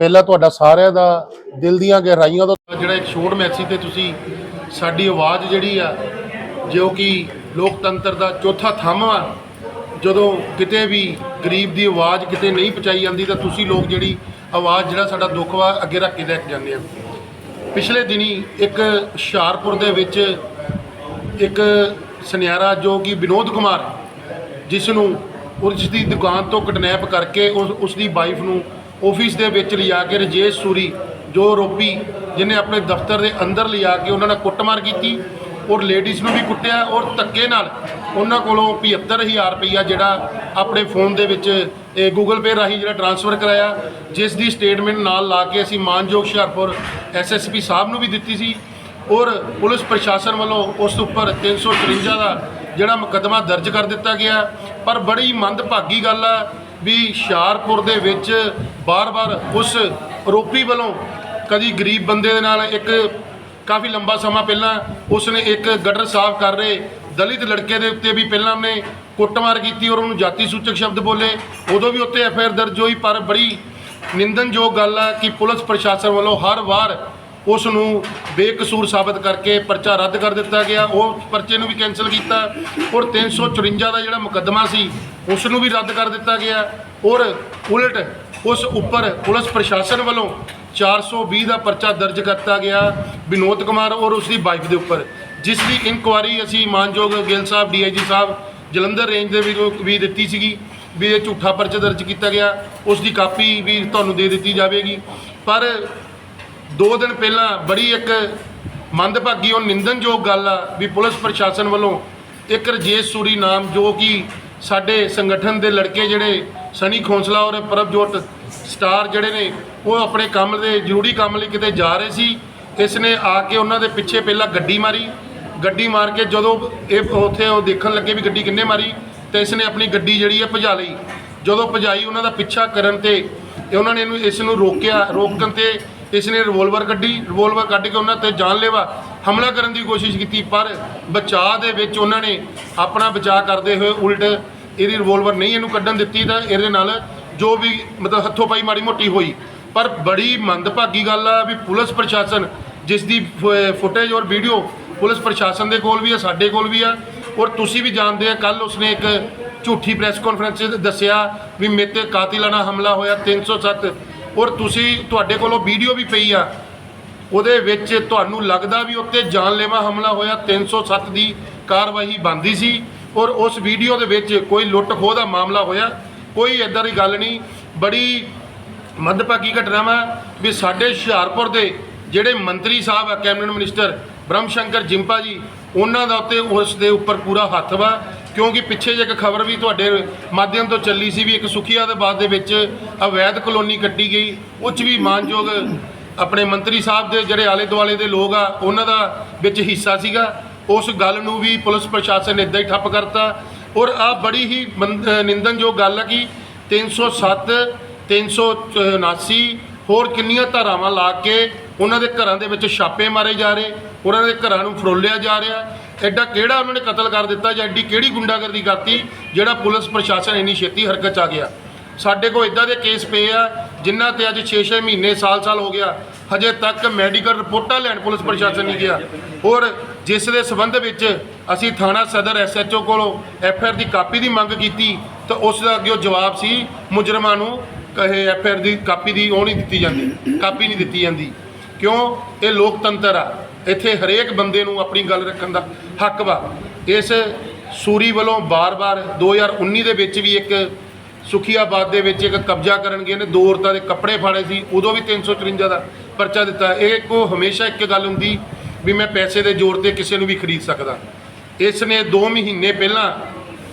ਪਹਿਲਾਂ ਤੁਹਾਡਾ ਸਾਰਿਆਂ ਦਾ ਦਿਲ ਦੀਆਂ ਗਹਿਰਾਈਆਂ ਦਾ ਜਿਹੜਾ ਇੱਕ ਸ਼ੋਰਟ ਮੈਸੇਜ ਤੇ ਤੁਸੀਂ ਸਾਡੀ ਆਵਾਜ਼ ਜਿਹੜੀ ਆ, ਜੋ ਕਿ ਲੋਕਤੰਤਰ ਦਾ ਚੌਥਾ ਥੰਮ ਆ, ਜਦੋਂ ਕਿਤੇ ਵੀ ਗਰੀਬ ਦੀ ਆਵਾਜ਼ ਕਿਤੇ ਨਹੀਂ ਪਹੁੰਚਾਈ ਜਾਂਦੀ ਤਾਂ ਤੁਸੀਂ ਲੋਕ ਜਿਹੜੀ ਆਵਾਜ਼, ਜਿਹੜਾ ਸਾਡਾ ਦੁੱਖ ਵਾ, ਅੱਗੇ ਰੱਖ ਕੇ ਲੈ ਕੇ ਜਾਂਦੇ ਆ। ਪਿਛਲੇ ਦਿਨੀ ਇੱਕ ਹੁਸ਼ਿਆਰਪੁਰ ਦੇ ਵਿੱਚ ਇੱਕ ਸੁਨਿਆਰਾ ਜੋ ਕਿ ਵਿਨੋਦ ਕੁਮਾਰ ਜਿਸ ਨੂੰ ਉਸ ਦੀ ਦੁਕਾਨ ਤੋਂ ਕਿਡਨੈਪ ਕਰਕੇ ਉਸ ਉਸ ਦੀ ਵਾਈਫ ਨੂੰ ਆਫਿਸ ਦੇ ਵਿੱਚ ਲਿਜਾ ਕੇ ਰਜੇਸ਼ ਸੂਰੀ, ਜੋ ਆਰੋਪੀ ਜਿਹਨੇ ਆਪਣੇ ਦਫ਼ਤਰ ਦੇ ਅੰਦਰ ਲਿਜਾ ਕੇ ਉਹਨਾਂ ਨਾਲ ਕੁੱਟਮਾਰ ਕੀਤੀ ਔਰ ਲੇਡੀਜ਼ ਨੂੰ ਵੀ ਕੁੱਟਿਆ ਔਰ ਧੱਕੇ ਨਾਲ ਉਹਨਾਂ ਕੋਲੋਂ 75000 ਰੁਪਈਆ ਜਿਹੜਾ ਆਪਣੇ ਫੋਨ ਦੇ ਵਿੱਚ, ਇਹ ਗੂਗਲ ਪੇ ਰਾਹੀਂ ਜਿਹੜਾ ਟ੍ਰਾਂਸਫਰ ਕਰਾਇਆ, ਜਿਸ ਦੀ ਸਟੇਟਮੈਂਟ ਨਾਲ ਲਾ ਕੇ ਅਸੀਂ ਮਾਨਯੋਗ ਹੁਸ਼ਿਆਰਪੁਰ ਐਸਐਸਪੀ ਸਾਹਿਬ ਨੂੰ ਵੀ ਦਿੱਤੀ ਸੀ ਔਰ ਪੁਲਿਸ ਪ੍ਰਸ਼ਾਸਨ ਵੱਲੋਂ ਉਸ ਉੱਪਰ 353 ਦਾ ਜਿਹੜਾ ਮੁਕੱਦਮਾ ਦਰਜ ਕਰ ਦਿੱਤਾ ਗਿਆ। ਪਰ ਬੜੀ ਮੰਦਭਾਗੀ ਗੱਲ ਆ ਵੀ ਹੁਸ਼ਿਆਰਪੁਰ ਦੇ ਵਿੱਚ ਬਾਰ-ਬਾਰ ਉਸ ਆਰੋਪੀ ਵੱਲੋਂ ਕਦੀ ਗਰੀਬ ਬੰਦੇ ਦੇ ਨਾਲ ਇੱਕ ਕਾਫੀ ਲੰਬਾ ਸਮਾਂ ਪਹਿਲਾਂ ਉਸਨੇ ਇੱਕ ਗਟਰ ਸਾਫ਼ ਕਰ ਰਹੇ ਦਲਿਤ ਲੜਕੇ ਦੇ ਉੱਤੇ ਵੀ ਪਹਿਲਾਂ ਉਹਨੇ ਕੁੱਟਮਾਰ ਕੀਤੀ ਔਰ ਉਹਨੂੰ ਜਾਤੀ ਸੂਚਕ ਸ਼ਬਦ ਬੋਲੇ। ਉਦੋਂ ਵੀ ਉੱਤੇ ਆਰ ਦਰਜ ਹੋਈ, ਪਰ ਬੜੀ ਨਿੰਦਨਯੋਗ ਗੱਲ ਆ ਕਿ ਪੁਲਿਸ ਪ੍ਰਸ਼ਾਸਨ ਵੱਲੋਂ ਹਰ ਵਾਰ ਉਸ ਨੂੰ ਬੇਕਸੂਰ ਸਾਬਤ ਕਰਕੇ ਪਰਚਾ ਰੱਦ ਕਰ ਦਿੱਤਾ ਗਿਆ। ਉਹ ਪਰਚੇ ਨੂੰ ਵੀ ਕੈਨਸਲ ਕੀਤਾ। ਔਰ 354 ਦਾ ਜਿਹੜਾ ਮੁਕੱਦਮਾ ਸੀ ਉਸ ਨੂੰ ਵੀ ਰੱਦ ਕਰ ਦਿੱਤਾ ਗਿਆ। ਔਰ ਉਲਟ ਉਸ ਉੱਪਰ ਪੁਲਿਸ ਪ੍ਰਸ਼ਾਸਨ ਵੱਲੋਂ 420 ਦਾ ਪਰਚਾ ਦਰਜ ਕਰਤਾ ਗਿਆ ਵਿਨੋਦ ਕੁਮਾਰ ਔਰ ਉਸ ਦੀ ਵਾਈਫ ਦੇ ਉੱਪਰ। ਜਿਸ ਦੀ ਇਨਕੁਆਰੀ ਅਸੀਂ ਮਾਨਯੋਗ ਗਿੱਲ ਸਾਹਿਬ, ਡੀਆਈਜੀ ਸਾਹਿਬ, ਜਲੰਧਰ ਰੇਂਜ ਦੇ ਵੀ ਵੀ ਦਿੱਤੀ ਸੀਗੀ ਵੀ ਇਹ ਝੂਠਾ ਪਰਚਾ ਦਰਜ ਕੀਤਾ ਗਿਆ। ਉਸ ਦੀ ਕਾਪੀ ਵੀ ਤੁਹਾਨੂੰ ਦੇ ਦਿੱਤੀ ਜਾਵੇਗੀ। ਪਰ ਦੋ ਦਿਨ ਪਹਿਲਾਂ ਬੜੀ ਇੱਕ ਮੰਦਭਾਗੀ ਔਰ ਨਿੰਦਨਯੋਗ ਗੱਲ ਆ ਵੀ ਪੁਲਿਸ ਪ੍ਰਸ਼ਾਸਨ ਵੱਲੋਂ ਇੱਕ ਰਜੇਸ਼ ਸੂਰੀ ਨਾਮ ਜੋ ਕਿ ਸਾਡੇ ਸੰਗਠਨ ਦੇ ਲੜਕੇ ਜਿਹੜੇ ਸਨੀ ਖੋਂਸਲਾ ਔਰ ਪ੍ਰਭਜੋਤ ਸਟਾਰ ਜਿਹੜੇ ਨੇ, ਉਹ ਆਪਣੇ ਕੰਮ ਦੇ, ਜ਼ਰੂਰੀ ਕੰਮ ਲਈ ਕਿਤੇ ਜਾ ਰਹੇ ਸੀ। ਇਸ ਨੇ ਆ ਕੇ ਉਹਨਾਂ ਦੇ ਪਿੱਛੇ ਪਹਿਲਾਂ ਗੱਡੀ ਮਾਰੀ। ਗੱਡੀ ਮਾਰ ਕੇ ਜਦੋਂ ਇਹ ਉੱਥੇ ਉਹ ਦੇਖਣ ਲੱਗੇ ਵੀ ਗੱਡੀ ਕਿੰਨੇ ਮਾਰੀ, ਤੇ ਇਸ ਨੇ ਆਪਣੀ ਗੱਡੀ ਜਿਹੜੀ ਹੈ ਭਜਾ ਲਈ। ਜਦੋਂ ਭਜਾਈ, ਉਹਨਾਂ ਦਾ ਪਿੱਛਾ ਕਰਨ ਤੇ ਉਹਨਾਂ ਨੇ ਇਹਨੂੰ, ਇਸ ਨੂੰ ਰੋਕਿਆ। ਰੋਕਣ ਤੇ ਇਸ ਨੇ ਰਿਵੋਲਵਰ ਕੱਢੀ ਰਿਵੋਲਵਰ ਕੱਢ ਕੇ ਉਹਨਾਂ ਤੇ ਜਾਨਲੇਵਾ ਹਮਲਾ ਕਰਨ ਦੀ ਕੋਸ਼ਿਸ਼ ਕੀਤੀ, ਪਰ ਬਚਾਅ ਦੇ ਵਿੱਚ ਉਹਨਾਂ ਨੇ ਆਪਣਾ ਬਚਾਅ ਕਰਦੇ ਹੋਏ ਉਲਟ ਇਹਦੀ ਰਿਵੋਲਵਰ ਨਹੀਂ ਇਹਨੂੰ ਕੱਢਣ ਦਿੱਤੀ ਤਾਂ ਇਹਦੇ ਨਾਲ ਜੋ ਵੀ ਮਤਲਬ ਹੱਥੋਂ ਪਾਈ ਮਾੜੀ ਮੋਟੀ ਹੋਈ। ਪਰ ਬੜੀ ਮੰਦਭਾਗੀ ਗੱਲ ਆ ਵੀ ਪੁਲਿਸ ਪ੍ਰਸ਼ਾਸਨ ਜਿਸ ਦੀ ਫੁਟੇਜ ਔਰ ਵੀਡੀਓ ਪੁਲਿਸ ਪ੍ਰਸ਼ਾਸਨ ਦੇ ਕੋਲ ਵੀ ਆ, ਸਾਡੇ ਕੋਲ ਵੀ ਆ, ਔਰ ਤੁਸੀਂ ਵੀ ਜਾਣਦੇ ਆ ਕੱਲ ਉਸਨੇ ਇੱਕ ਝੂਠੀ ਪ੍ਰੈਸ ਕਾਨਫਰੰਸ 'ਚ ਦੱਸਿਆ ਵੀ ਮੇਰੇ ਤੇ ਕਾਤਿਲਾਨਾ ਹਮਲਾ ਹੋਇਆ 307 ਔਰ ਤੁਸੀਂ ਤੁਹਾਡੇ ਕੋਲੋਂ ਵੀਡੀਓ ਵੀ ਪਈ ਆ। ਉਹਦੇ ਵਿੱਚ ਤੁਹਾਨੂੰ ਲੱਗਦਾ ਵੀ ਉੱਤੇ ਜਾਨਲੇਵਾ ਹਮਲਾ ਹੋਇਆ 307 ਦੀ ਕਾਰਵਾਈ ਬੰਦੀ ਸੀ ਔਰ ਉਸ ਵੀਡੀਓ ਦੇ ਵਿੱਚ ਕੋਈ ਲੁੱਟ ਖੋਹ ਦਾ ਮਾਮਲਾ ਹੋਇਆ। ਕੋਈ ਇਦਾਂ ਦੀ ਗੱਲ ਨਹੀਂ। ਬੜੀ ਮੱਧਭਾਗੀ ਘਟਨਾ ਵਾ ਵੀ ਸਾਡੇ ਹੁਸ਼ਿਆਰਪੁਰ ਦੇ ਜਿਹੜੇ ਮੰਤਰੀ ਸਾਹਿਬ ਆ, ਕੈਬਨਿਟ ਮਿਨਿਸਟਰ ਬ੍ਰਹਮ ਸ਼ੰਕਰ ਜਿੰਪਾ ਜੀ, ਉਹਨਾਂ ਦਾ ਉੱਤੇ ਉਸ ਦੇ ਉੱਪਰ ਪੂਰਾ ਹੱਥ ਵਾ। ਕਿਉਂਕਿ ਪਿੱਛੇ ਜੇ ਇੱਕ ਖਬਰ ਵੀ ਤੁਹਾਡੇ ਮਾਧਿਅਮ ਤੋਂ ਚੱਲੀ ਸੀ ਵੀ ਇੱਕ ਸੁਖੀਆ ਦੇ ਬਾਦ ਦੇ ਵਿੱਚ ਅਵੈਧ ਕਲੋਨੀ ਕੱਟੀ ਗਈ। ਉਹ 'ਚ ਵੀ ਮਾਨਯੋਗ ਆਪਣੇ ਮੰਤਰੀ ਸਾਹਿਬ ਦੇ ਜਿਹੜੇ ਆਲੇ ਦੁਆਲੇ ਦੇ ਲੋਕ ਆ ਉਹਨਾਂ ਦਾ ਵਿੱਚ ਹਿੱਸਾ ਸੀਗਾ। ਉਸ ਗੱਲ ਨੂੰ ਵੀ ਪੁਲਿਸ ਪ੍ਰਸ਼ਾਸਨ ਨੇ ਇਦਾਂ ਹੀ ਠੱਪ ਕਰਤਾ। ਔਰ ਆ ਬੜੀ ਹੀ ਮੰਦ- ਅ, ਨਿੰਦਨਯੋਗ ਗੱਲ ਹੈ ਕਿ 307 379 ਹੋਰ ਕਿੰਨੀਆਂ ਧਾਰਾਵਾਂ ਲਾ ਕੇ ਉਹਨਾਂ ਦੇ ਘਰਾਂ ਦੇ ਵਿੱਚ ਛਾਪੇ ਮਾਰੇ ਜਾ ਰਹੇ, ਉਹਨਾਂ ਦੇ ਘਰਾਂ ਨੂੰ ਫਰੋਲਿਆ ਜਾ ਰਿਹਾ। ਐਡਾ ਕਿਹੜਾ ਉਹਨਾਂ ਨੇ ਕਤਲ ਕਰ ਦਿੱਤਾ ਜਾਂ ਐਡੀ ਕਿਹੜੀ ਗੁੰਡਾਗਰਦੀ ਕਰਤੀ ਜਿਹੜਾ ਪੁਲਿਸ ਪ੍ਰਸ਼ਾਸਨ ਇੰਨੀ ਛੇਤੀ ਹਰਕਤ 'ਚ ਆ ਗਿਆ? ਸਾਡੇ ਕੋਲ ਇਦਾਂ ਦੇ ਕੇਸ ਪਏ ਆ, ਜਿਨ੍ਹਾਂ ਤੇ ਅੱਜ 6-6 ਮਹੀਨੇ, ਸਾਲ-ਸਾਲ ਹੋ ਗਿਆ। ਹਜੇ ਤੱਕ ਮੈਡੀਕਲ ਰਿਪੋਰਟਾਂ ਲੈਣ ਪੁਲਿਸ ਪ੍ਰਸ਼ਾਸਨ ਨਹੀਂ ਗਿਆ। ਔਰ ਜਿਸ ਦੇ ਸਬੰਧ ਵਿੱਚ ਅਸੀਂ ਥਾਣਾ ਸਦਰ ਐਸਐਚਓ ਕੋਲੋਂ ਐਫਆਰ ਦੀ ਕਾਪੀ ਦੀ ਮੰਗ ਕੀਤੀ ਤਾਂ ਉਸ ਦਾ ਅੱਗੇ ਜਵਾਬ ਸੀ, ਮੁਜਰਮਾਂ ਨੂੰ ਕਹੇ ਐਫਆਰ ਦੀ ਕਾਪੀ ਦੀ ਉਹ ਨਹੀਂ ਦਿੱਤੀ ਜਾਂਦੀ, ਕਾਪੀ ਨਹੀਂ ਦਿੱਤੀ ਜਾਂਦੀ। ਕਿਉਂ? ਇਹ ਲੋਕਤੰਤਰ ਆ। ਇੱਥੇ ਹਰੇਕ ਬੰਦੇ ਨੂੰ ਆਪਣੀ ਗੱਲ ਰੱਖਣ ਦਾ ਹੱਕ ਵਾ। ਇਸ ਸੂਰੀ ਵੱਲੋਂ ਬਾਰ-ਬਾਰ 2019 ਦੇ ਵਿੱਚ ਵੀ ਇੱਕ ਸੁਖੀਆਬਾਦ ਦੇ ਵਿੱਚ ਇੱਕ ਕਬਜ਼ਾ ਕਰਨਗੇ। ਨੇ ਦੋ ਔਰਤਾਂ ਦੇ ਕੱਪੜੇ ਫਾੜੇ ਸੀ। ਉਦੋਂ ਵੀ 354 ਦਾ ਪਰਚਾ ਦਿੱਤਾ। ਇਹ ਕੋ ਹਮੇਸ਼ਾ ਇੱਕ ਗੱਲ ਹੁੰਦੀ ਵੀ ਮੈਂ ਪੈਸੇ ਦੇ ਜ਼ੋਰ ਤੇ ਕਿਸੇ ਨੂੰ ਵੀ ਖਰੀਦ ਸਕਦਾ। ਇਸ ਨੇ 2 ਮਹੀਨੇ ਪਹਿਲਾਂ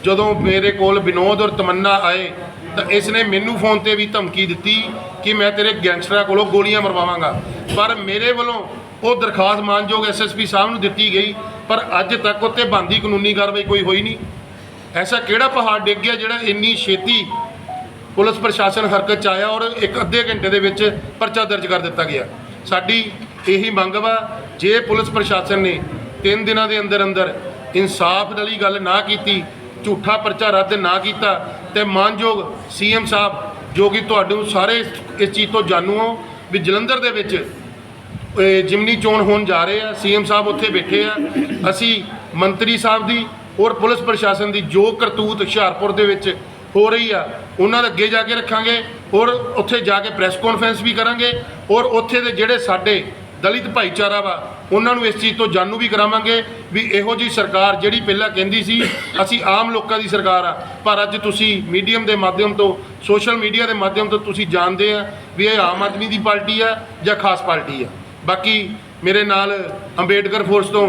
ਜਦੋਂ ਮੇਰੇ ਕੋਲ ਵਿਨੋਦ ਔਰ ਤਮੰਨਾ ਆਏ ਤਾਂ ਇਸ ਨੇ ਮੈਨੂੰ ਫੋਨ ਤੇ ਵੀ ਧਮਕੀ ਦਿੱਤੀ ਕਿ ਮੈਂ ਤੇਰੇ ਗੈਂਗਸਟਰਾਂ ਕੋਲੋਂ ਗੋਲੀਆਂ ਮਰਵਾਵਾਂਗਾ। ਪਰ ਮੇਰੇ ਵੱਲੋਂ ਉਹ ਦਰਖਾਸਤ ਮਾਨਯੋਗ ਐਸਐਸਪੀ ਸਾਹਿਬ ਨੂੰ ਦਿੱਤੀ ਗਈ, ਪਰ ਅੱਜ ਤੱਕ ਉੱਤੇ ਬੰਦੀ ਕਾਨੂੰਨੀ ਕਾਰਵਾਈ ਕੋਈ ਹੋਈ ਨਹੀਂ। ਐਸਾ ਕਿਹੜਾ ਪਹਾੜ ਡਿੱਗ ਗਿਆ ਜਿਹੜਾ ਇੰਨੀ ਛੇਤੀ ਪੁਲਿਸ ਪ੍ਰਸ਼ਾਸਨ ਹਰਕਤ ਚ ਆਇਆ ਔਰ ਇੱਕ ਅੱਧੇ ਘੰਟੇ ਦੇ ਵਿੱਚ ਪਰਚਾ ਦਰਜ ਕਰ ਦਿੱਤਾ ਗਿਆ? ਸਾਡੀ ਇਹੀ ਮੰਗ ਵਾ, ਜੇ ਪੁਲਿਸ ਪ੍ਰਸ਼ਾਸਨ ਨੇ 3 ਦਿਨਾਂ ਦੇ ਅੰਦਰ ਅੰਦਰ ਇਨਸਾਫ ਵਾਲੀ ਗੱਲ ਨਾ ਕੀਤੀ, ਝੂਠਾ ਪਰਚਾ ਰੱਦ ਨਾ ਕੀਤਾ, ਤੇ ਮਾਨਯੋਗ ਸੀਐਮ ਸਾਹਿਬ ਜੋ ਕਿ ਤੁਹਾਨੂੰ ਸਾਰੇ ਇਸ ਚੀਜ਼ ਤੋਂ ਜਾਣੂ ਹੋ ਵੀ ਜਲੰਧਰ ਦੇ ਵਿੱਚ ਜਿਮਨੀ ਚੋਣ ਹੋਣ ਜਾ ਰਹੇ ਆ, ਸੀਐਮ ਸਾਹਿਬ ਉੱਥੇ ਬੈਠੇ ਆ। ਅਸੀਂ ਮੰਤਰੀ ਸਾਹਿਬ ਦੀ ਔਰ ਪੁਲਿਸ ਪ੍ਰਸ਼ਾਸਨ ਦੀ ਜੋ ਕਰਤੂਤ ਹੁਸ਼ਿਆਰਪੁਰ ਦੇ ਵਿੱਚ ਹੋ ਰਹੀ ਆ, ਉਹਨਾਂ ਦੇ ਅੱਗੇ ਜਾ ਕੇ ਰੱਖਾਂਗੇ ਔਰ ਉੱਥੇ ਜਾ ਕੇ ਪ੍ਰੈਸ ਕਾਨਫਰੰਸ ਵੀ ਕਰਾਂਗੇ ਔਰ ਉੱਥੇ ਦੇ ਜਿਹੜੇ ਸਾਡੇ ਦਲਿਤ ਭਾਈਚਾਰਾ ਵਾ, ਉਹਨਾਂ ਨੂੰ ਇਸ ਚੀਜ਼ ਤੋਂ ਜਾਣੂ ਵੀ ਕਰਾਵਾਂਗੇ ਵੀ ਇਹੋ ਜੀ ਸਰਕਾਰ ਜਿਹੜੀ ਪਹਿਲਾਂ ਕਹਿੰਦੀ ਸੀ, ਅਸੀਂ ਆਮ ਲੋਕਾਂ ਦੀ ਸਰਕਾਰ ਆ, ਪਰ ਅੱਜ ਤੁਸੀਂ ਮੀਡੀਅਮ ਦੇ ਮਾਧਿਅਮ ਤੋਂ, ਸੋਸ਼ਲ ਮੀਡੀਆ ਦੇ ਮਾਧਿਅਮ ਤੋਂ ਤੁਸੀਂ ਜਾਣਦੇ ਆ ਵੀ ਇਹ ਆਮ ਆਦਮੀ ਦੀ ਪਾਰਟੀ ਆ ਜਾਂ ਖਾਸ ਪਾਰਟੀ ਆ। ਬਾਕੀ ਮੇਰੇ ਨਾਲ ਅੰਬੇਡਕਰ ਫੋਰਸ ਤੋਂ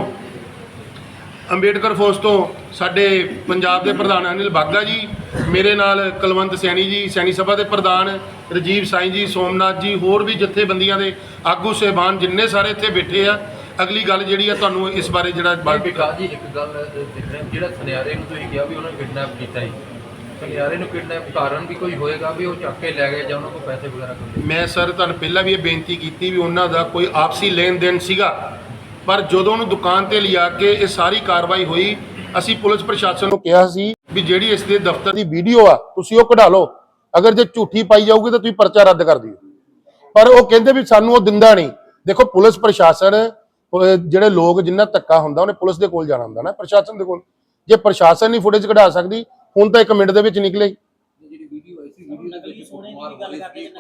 ਅੰਬੇਡਕਰ ਫੋਰਸ ਤੋਂ ਸਾਡੇ ਪੰਜਾਬ ਦੇ ਪ੍ਰਧਾਨ ਅਨਿਲ ਬਾਗਾ ਜੀ ਮੇਰੇ ਨਾਲ ਕੁਲਵੰਤ ਸੈਣੀ ਜੀ ਸੈਣੀ ਸਭਾ ਦੇ ਪ੍ਰਧਾਨ ਰਜੀਵ ਸਾਈਂ ਜੀ ਸੋਮਨਾਥ ਜੀ ਹੋਰ ਵੀ ਜਥੇਬੰਦੀਆਂ ਦੇ ਆਗੂ ਸਹਿਬਾਨ ਜਿੰਨੇ ਸਾਰੇ ਇੱਥੇ ਬੈਠੇ ਆ ਅਗਲੀ ਗੱਲ ਜਿਹੜੀ ਆ ਤੁਹਾਨੂੰ ਇਸ ਬਾਰੇ ਜਿਹੜਾ ਵਿਕਾਸ ਜੀ ਇੱਕ ਗੱਲ ਦੇਖ ਰਹੇ ਹਾਂ, ਜਿਹੜਾ ਸੁਨਿਆਰੇ ਨੂੰ ਤੁਸੀਂ ਕਿਹਾ ਵੀ ਉਹਨਾਂ ਨੇ ਕਿਡਨੈਪ ਕੀਤਾ ਜੀ ਸੁਨਿਆਰੇ ਨੂੰ ਕਿਡਨੈਪ ਕਾਰਨ ਵੀ ਕੋਈ ਹੋਏਗਾ ਵੀ ਉਹ ਚੱਕ ਕੇ ਲੈ ਗਏ ਜਾਂ ਉਹਨਾਂ ਕੋਲ ਪੈਸੇ ਵਗੈਰਾ ਕੋਈ ਮੈਂ ਸਰ ਤੁਹਾਨੂੰ ਪਹਿਲਾਂ ਵੀ ਇਹ ਬੇਨਤੀ ਕੀਤੀ ਵੀ ਉਹਨਾਂ ਦਾ ਕੋਈ ਆਪਸੀ ਲੈਣ ਦੇਣ ਸੀਗਾ ਪਰ ਜਦੋਂ ਉਹਨੂੰ ਦੁਕਾਨ ਤੇ ਲਿਆ ਕੇ ਇਹ ਸਾਰੀ ਕਾਰਵਾਈ ਹੋਈ, ਅਸੀਂ ਪੁਲਿਸ ਪ੍ਰਸ਼ਾਸਨ ਨੂੰ ਕਿਹਾ ਸੀ ਵੀ ਜਿਹੜੀ ਇਸ ਦੇ ਦਫ਼ਤਰ ਦੀ ਵੀਡੀਓ ਆ, ਤੁਸੀਂ ਉਹ ਕਢਾ ਲਓ। ਅਗਰ ਜੇ ਝੂਠੀ ਪਾਈ ਜਾਊਗੀ ਤਾਂ ਤੁਸੀਂ ਪਰਚਾ ਰੱਦ ਕਰ ਦਿਓ। ਪਰ ਉਹ ਕਹਿੰਦੇ ਵੀ ਸਾਨੂੰ ਉਹ ਦਿੰਦਾ ਨਹੀਂ। ਦੇਖੋ, ਪੁਲਿਸ ਪ੍ਰਸ਼ਾਸਨ ਜਿਹੜੇ ਲੋਕ ਜਿੰਨਾ ਧੱਕਾ ਹੁੰਦਾ, ਉਹਨੇ ਪੁਲਿਸ ਦੇ ਕੋਲ ਜਾਣਾ ਹੁੰਦਾ ਨਾ, ਪ੍ਰਸ਼ਾਸਨ ਦੇ ਕੋਲ। ਜੇ ਪ੍ਰਸ਼ਾਸਨ ਨਹੀਂ ਫੁਟੇਜ ਕਢਾ ਸਕਦੀ, ਹੁਣ ਤਾਂ ਇੱਕ ਮਿੰਟ ਦੇ ਵਿੱਚ ਨਿਕਲੇ।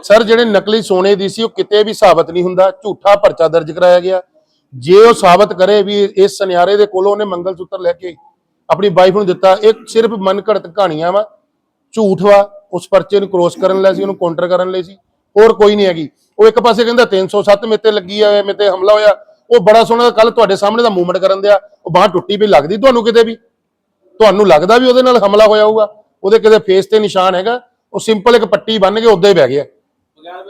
ਸਰ, ਜਿਹੜੇ ਨਕਲੀ ਸੋਨੇ ਦੀ ਸੀ, ਉਹ ਕਿਤੇ ਵੀ ਸਾਬਤ ਨਹੀਂ ਹੁੰਦਾ। ਝੂਠਾ ਪਰਚਾ ਦਰਜ ਕਰਾਇਆ ਗਿਆ। ਜੇ ਉਹ ਸਾਬਤ ਕਰੇ ਵੀ ਇਸ ਸੁਨਿਆਰੇ ਦੇ ਕੋਲੋਂ ਉਹਨੇ ਮੰਗਲ ਸੂਤਰ ਲੈ ਕੇ ਆਪਣੀ ਵਾਈਫ ਨੂੰ ਦਿੱਤਾ ਇਹ ਸਿਰਫ ਮਨ ਘੜਤ ਕਹਾਣੀਆਂ ਵਾ। ਝੂਠ ਵਾ ਉਸ ਪਰਚੇ ਨੂੰ ਕ੍ਰੋਸ ਕਰਨ ਲਈ ਸੀ ਉਹਨੂੰ ਕਾਊਂਟਰ ਕਰਨ ਲਈ ਸੀ। ਹੋਰ ਕੋਈ ਨਹੀਂ ਹੈਗੀ। ਉਹ ਇੱਕ ਪਾਸੇ ਕਹਿੰਦਾ 307 ਮੇਤੇ ਲੱਗੀ ਆ ਮੇਤੇ ਹਮਲਾ ਹੋਇਆ। ਉਹ ਬੜਾ ਸੋਹਣਾ ਕੱਲ ਤੁਹਾਡੇ ਸਾਹਮਣੇ ਦਾ ਮੂਵਮੈਂਟ ਕਰਨ ਦਿਆ। ਉਹ ਬਾਹ ਟੁੱਟੀ ਵੀ ਲੱਗਦੀ। ਤੁਹਾਨੂੰ ਕਿਤੇ ਵੀ? ਤੁਹਾਨੂੰ ਲੱਗਦਾ ਵੀ ਉਹਦੇ ਨਾਲ ਹਮਲਾ ਹੋਇਆ ਹੋਊਗਾ? ਉਹਦੇ ਕਿਤੇ ਫੇਸ ਤੇ ਨਿਸ਼ਾਨ ਹੈਗਾ? ਉਹ ਸਿੰਪਲ ਇੱਕ ਪੱਟੀ ਬੰਨ ਕੇ ਉੱਦਾਂ ਹੀ ਬਹਿ ਗਿਆ।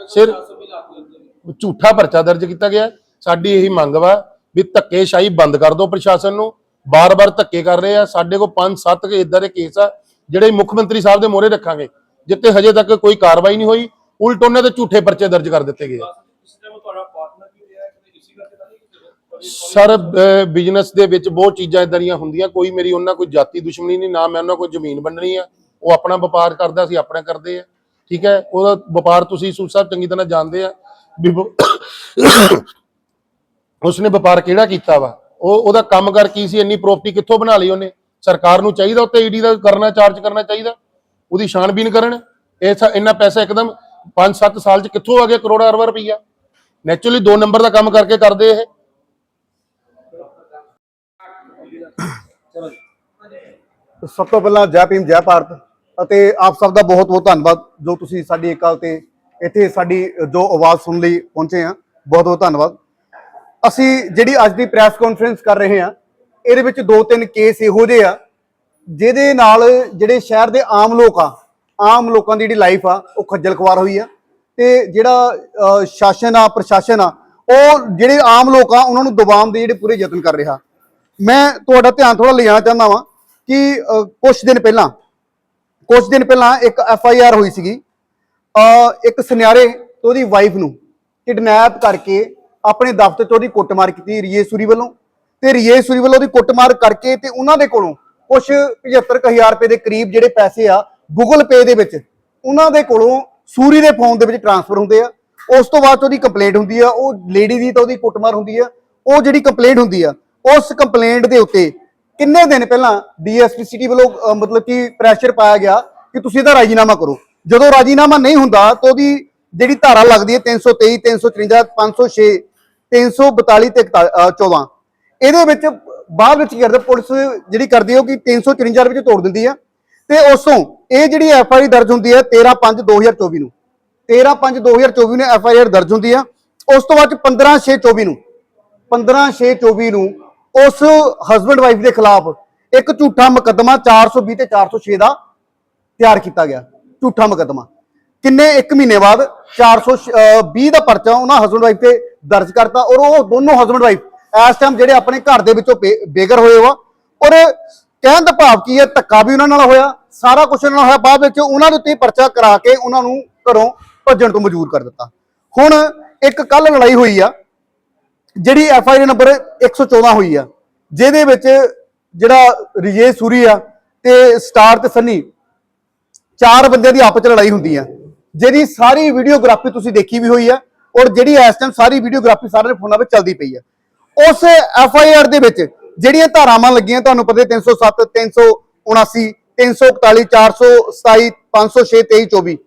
ਸਿਰ ਝੂਠਾ ਪਰਚਾ ਦਰਜ ਕੀਤਾ ਗਿਆ। ਸਾਡੀ ਇਹੀ ਮੰਗ ਵਾ ਵੀ ਧੱਕੇਸ਼ਾਹੀ ਬੰਦ ਕਰ ਦਿਓ ਪ੍ਰਸ਼ਾਸਨ ਨੂੰ। ਬਾਰ-ਬਾਰ ਧੱਕੇ ਕਰ ਰਹੇ ਆ। ਸਾਡੇ ਕੋਲ 5-7 ਇਦਾਂ ਦੇ ਕੇਸ ਆ, ਜਿਹੜੇ ਮੁੱਖ ਮੰਤਰੀ ਸਾਹਿਬ ਦੇ ਮੋਹਰੇ ਰੱਖਾਂਗੇ ਜਿੱਤੇ ਹਜੇ ਤੱਕ ਕੋਈ ਕਾਰਵਾਈ ਨਹੀਂ ਹੋਈ। ਉਲਟ ਉਹਨਾਂ ਦੇ ਝੂਠੇ ਪਰਚੇ ਦਰਜ ਕਰ ਦਿੱਤੇ ਗਏ ਸਰ ਬਿਜ਼ਨਸ ਦੇ ਵਿੱਚ ਬਹੁਤ ਚੀਜ਼ਾਂ ਇਦਾਂ ਦੀਆਂ ਹੁੰਦੀਆਂ। ਕੋਈ ਮੇਰੀ ਉਹਨਾਂ ਕੋਈ ਜਾਤੀ ਦੁਸ਼ਮਣੀ ਨਹੀਂ, ਨਾ ਮੈਂ ਉਹਨਾਂ ਕੋਈ ਜ਼ਮੀਨ ਵੰਡਣੀ ਆ। ਉਹ ਆਪਣਾ ਵਪਾਰ ਕਰਦਾ ਸੀ ਆਪਣਾ ਕਰਦੇ ਆ। ਠੀਕ ਹੈ? ਉਹਦਾ ਵਪਾਰ ਤੁਸੀਂ ਸੂਤ ਸਾਹਿਬ ਚੰਗੀ ਤਰ੍ਹਾਂ ਜਾਣਦੇ ਆ। ਵੀ ਉਸਨੇ ਵਪਾਰ ਕਿਹੜਾ ਕੀਤਾ ਵਾ? ਉਹ ਉਹਦਾ ਕੰਮ ਕਰ ਕੀ ਸੀ? ਇੰਨੀ ਪ੍ਰੋਪਰਟੀ ਕਿੱਥੋਂ ਬਣਾ ਲਈ ਉਹਨੇ? ਸਰਕਾਰ ਨੂੰ ਚਾਹੀਦਾ ਉੱਤੇ ਈਡੀ ਦਾ ਕਰਨਾ ਚਾਰਜ ਕਰਨਾ ਚਾਹੀਦਾ? ਉਹਦੀ ਛਾਣਬੀਨ ਕਰਨ? ਇਹ ਇੰਨਾ ਪੈਸਾ ਇੱਕਦਮ 5-7 ਸਾਲ ਚ ਕਿੱਥੋਂ ਆ ਗਿਆ? ਕਰੋੜਾਂ ਅਰਬਾਂ ਰੁਪਈਆ। ਨੈਚੁਰਲੀ ਦੋ ਨੰਬਰ ਦਾ ਕੰਮ ਕਰਕੇ ਕਰਦੇ ਇਹ। ਸਭ ਤੋਂ ਪਹਿਲਾਂ ਜੈ ਭੀਮ, ਜੈ ਭਾਰਤ। ਅਤੇ ਆਪ ਸਭ ਦਾ ਬਹੁਤ ਬਹੁਤ ਧੰਨਵਾਦ ਜੋ ਤੁਸੀਂ ਸਾਡੀ ਇੱਕ ਕਾਲ ਤੇ ਇੱਥੇ ਸਾਡੀ ਜੋ ਆਵਾਜ਼ ਸੁਣ ਲਈ ਪਹੁੰਚੇ ਆ। ਬਹੁਤ ਬਹੁਤ ਧੰਨਵਾਦ। ਅਸੀਂ ਜਿਹੜੀ ਅੱਜ ਦੀ ਪ੍ਰੈਸ ਕਾਨਫਰੰਸ ਕਰ ਰਹੇ ਹਾਂ ਇਹਦੇ ਵਿੱਚ ਦੋ ਤਿੰਨ ਕੇਸ ਇਹੋ ਜਿਹੇ ਆ ਜਿਹਦੇ ਨਾਲ ਜਿਹੜੇ ਸ਼ਹਿਰ ਦੇ ਆਮ ਲੋਕ ਆ ਆਮ ਲੋਕਾਂ ਦੀ ਜਿਹੜੀ ਲਾਈਫ ਆ ਉਹ ਖੱਜਲ ਖਵਾਰ ਹੋਈ ਆ ਤੇ ਜਿਹੜਾ ਸ਼ਾਸਨ ਆ ਪ੍ਰਸ਼ਾਸਨ ਆ ਉਹ ਜਿਹੜੇ ਆਮ ਲੋਕ ਆ ਉਹਨਾਂ ਨੂੰ ਦਬਾਉਣ ਦੇ ਜਿਹੜੇ ਪੂਰੇ ਯਤਨ ਕਰ ਰਿਹਾ। ਮੈਂ ਤੁਹਾਡਾ ਧਿਆਨ ਥੋੜਾ ਲਿਆਣਾ ਚਾਹੁੰਦਾ ਵਾਂ ਕਿ ਅ, ਕੁਛ ਦਿਨ ਪਹਿਲਾਂ ਕੁਝ ਦਿਨ ਪਹਿਲਾਂ ਇੱਕ ਐਫ ਆਈ ਆਰ ਹੋਈ ਸੀਗੀ। ਇੱਕ ਸੁਨਿਆਰੇ ਤੇ ਉਹਦੀ ਵਾਈਫ ਨੂੰ ਕਿਡਨੈਪ ਕਰਕੇ ਆਪਣੇ ਦਫ਼ਤਰ 'ਚ ਉਹਦੀ ਕੁੱਟਮਾਰ ਕੀਤੀ ਰੀਏਸੂਰੀ ਵੱਲੋਂ ਤੇ ਰੀਏਸੂਰੀ ਵੱਲੋਂ ਉਹਦੀ ਕੁੱਟਮਾਰ ਕਰਕੇ ਤੇ ਉਹਨਾਂ ਦੇ ਕੋਲੋਂ ਕੁਝ 75000 ਰੁਪਏ ਦੇ ਕਰੀਬ ਜਿਹੜੇ ਪੈਸੇ ਆ ਗੂਗਲ ਪੇ ਦੇ ਵਿੱਚ ਉਹਨਾਂ ਦੇ ਕੋਲੋਂ ਸੂਰੀ ਦੇ ਫੋਨ ਦੇ ਵਿੱਚ ਟ੍ਰਾਂਸਫਰ ਹੁੰਦੇ ਆ। ਉਸ ਤੋਂ ਬਾਅਦ ਉਹਦੀ ਕੰਪਲੇਂਟ ਹੁੰਦੀ ਆ, ਉਹ ਲੇਡੀ ਦੀ ਤਾਂ ਉਹਦੀ ਕੁੱਟਮਾਰ ਹੁੰਦੀ ਆ, ਉਹ ਜਿਹੜੀ ਕੰਪਲੇਂਟ ਹੁੰਦੀ ਆ, ਉਸ ਕੰਪਲੇਂਟ ਦੇ ਉੱਤੇ ਕਿੰਨੇ ਦਿਨ ਪਹਿਲਾਂ ਡੀਐਸਪੀ ਸਿਟੀ ਵੱਲੋਂ ਮਤਲਬ ਕਿ ਪ੍ਰੈਸ਼ਰ ਪਾਇਆ ਗਿਆ ਕਿ ਤੁਸੀਂ ਇਹਦਾ ਰਾਜੀਨਾਮਾ ਕਰੋ। ਜਦੋਂ ਰਾਜੀਨਾਮਾ ਨਹੀਂ ਹੁੰਦਾ ਤਾਂ ਉਹਦੀ ਜਿਹੜੀ ਧਾਰਾ ਲੱਗਦੀ ਹੈ 323 354 506 342 ਤੇ 14 ਇਹਦੇ ਵਿੱਚ ਬਾਅਦ ਵਿੱਚ ਕੀ ਕਰਦੇ, ਪੁਲਿਸ ਜਿਹੜੀ ਕਰਦੀ ਹੈ ਉਹ ਕਿ 354 ਵਿੱਚ ਤੋੜ ਦਿੰਦੀ ਆ ਤੇ ਉਸੋਂ ਇਹ ਜਿਹੜੀ ਐਫ ਆਈ ਆਰ ਦਰਜ ਹੁੰਦੀ ਹੈ 13 5 2024 ਨੂੰ। 13 5 2024 ਨੂੰ ਐਫ ਆਈ ਆਰ ਦਰਜ ਹੁੰਦੀ ਆ ਉਸ ਤੋਂ ਬਾਅਦ 'ਚ 15 6 24 ਨੂੰ। 15 6 24 ਨੂੰ ਉਸ ਹਸਬੰਡ ਵਾਈਫ ਦੇ ਖਿਲਾਫ ਇੱਕ ਝੂਠਾ ਮੁਕੱਦਮਾ 420 ਤੇ 406 ਦਾ ਤਿਆਰ ਕੀਤਾ ਗਿਆ। ਝੂਠਾ ਮੁਕੱਦਮਾ। ਕਿੰਨੇ 1 ਮਹੀਨੇ ਬਾਅਦ 420 ਦਾ ਪਰਚਾ ਉਹਨਾਂ ਹਸਬੰਡ ਵਾਈਫ ਤੇ ਦਰਜ ਕਰਤਾ ਔਰ ਉਹ ਦੋਨੋਂ ਹਸਬੰਡ ਵਾਈਫ ਇਸ ਟਾਈਮ ਜਿਹੜੇ ਆਪਣੇ ਘਰ ਦੇ ਵਿੱਚੋਂ ਬੇ- ਬੇਘਰ ਹੋਏ ਵਾ। ਔਰ ਕਹਿਣ ਦਾ ਭਾਵ ਕੀ ਹੈ, ਧੱਕਾ ਵੀ ਉਹਨਾਂ ਨਾਲ ਹੋਇਆ, ਸਾਰਾ ਕੁਝ ਉਹਨਾਂ ਨਾਲ ਹੋਇਆ, ਬਾਅਦ ਵਿੱਚ ਉਹਨਾਂ ਦੇ ਉੱਤੇ ਪਰਚਾ ਕਰਾ ਕੇ ਉਹਨਾਂ ਨੂੰ ਘਰੋਂ ਭੱਜਣ ਤੋਂ ਮਜਬੂਰ ਕਰ ਦਿੱਤਾ। ਹੁਣ ਇੱਕ ਕੱਲ ਲੜਾਈ ਹੋਈ ਆ, ਜਿਹੜੀ ਐਫ ਆਈ ਆਰ ਨੰਬਰ 114 ਹੋਈ ਆ, ਜਿਹਦੇ ਵਿੱਚ ਜਿਹੜਾ ਰਿਜੇ ਸੂਰੀ ਆ ਤੇ ਸਟਾਰ ਤੇ ਸੰਨੀ ਚਾਰ ਬੰਦਿਆਂ ਦੀ ਆਪਸ ਚ ਲੜਾਈ ਹੁੰਦੀ ਆ। ਜਿਹਦੀ ਸਾਰੀ ਵੀਡੀਓਗ੍ਰਾਫੀ ਤੁਸੀਂ ਦੇਖੀ ਵੀ ਹੋਈ ਹੈ ਔਰ ਜਿਹੜੀ ਇਸ ਟਾਈਮ ਸਾਰੀ ਵੀਡੀਓਗ੍ਰਾਫੀ ਸਾਰਿਆਂ ਦੇ ਫੋਨਾਂ ਵਿੱਚ ਚੱਲਦੀ ਪਈ ਹੈ। ਉਸ ਐਫ ਆਈ ਆਰ ਦੇ ਵਿੱਚ ਜਿਹੜੀਆਂ ਧਾਰਾਵਾਂ ਲੱਗੀਆਂ, ਤੁਹਾਨੂੰ ਪਤਾ ਹੈ 307 379 341 427 506 23 24